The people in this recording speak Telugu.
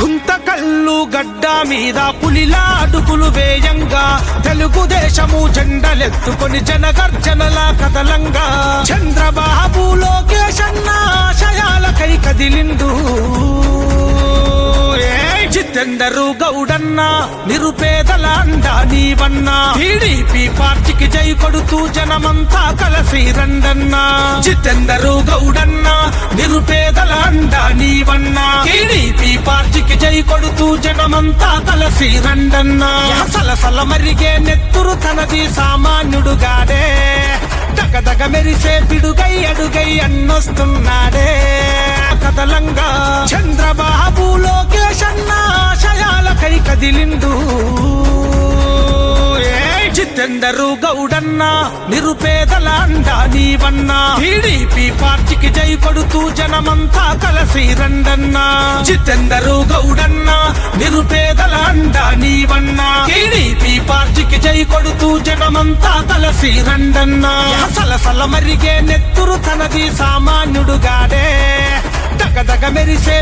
గుంత కళ్ళు గడ్డ మీద పులిలా అడుగులు వేయంగా. తెలుగుదేశము జెండలెత్తుకొని జనగర్జనలా కదలంగా. చంద్రబాబు లోకేష్ ఆశయాలకై కదిలిండు. జితెందరు గౌడన్న నిరుపేదల అండా నీవన్నా. టీడీపీ పార్టీకి జై కొడుతూ జనమంతా కలసి రండన్నా. జితెందరు గౌడన్న నిరుపేదల అండా పార్టీకి కొడుతూ జనమంతా కలసి రండన్నా. సలసల మరిగే నెత్తురు తనది సామాన్యుడుగాడే. దగదగ మెరిసే పిడుగై అడుగై అన్నొస్తున్నాడే. కదలంగా చంద్రబాబు లోకేష్ ఆశయాలకై కదిలిండు. ఏయ్ జితెందరు గౌడన్న నిరుపేదల అండా నీవన్నా. టీడీపీ పార్టీకి జై కొడుతూ జనమంతా కలసి రన్న రండన్నా జితెందరు గౌడన్నా. నిరుపేదల అండా నీవన్నా. టీడీపీ పార్టీకి జై కొడుతూ జనమంతా కలసి రండన్నా. సలసల మరిగే నెత్తురు తనది సామాన్యుడుగాడే. దగదగ మెరిసే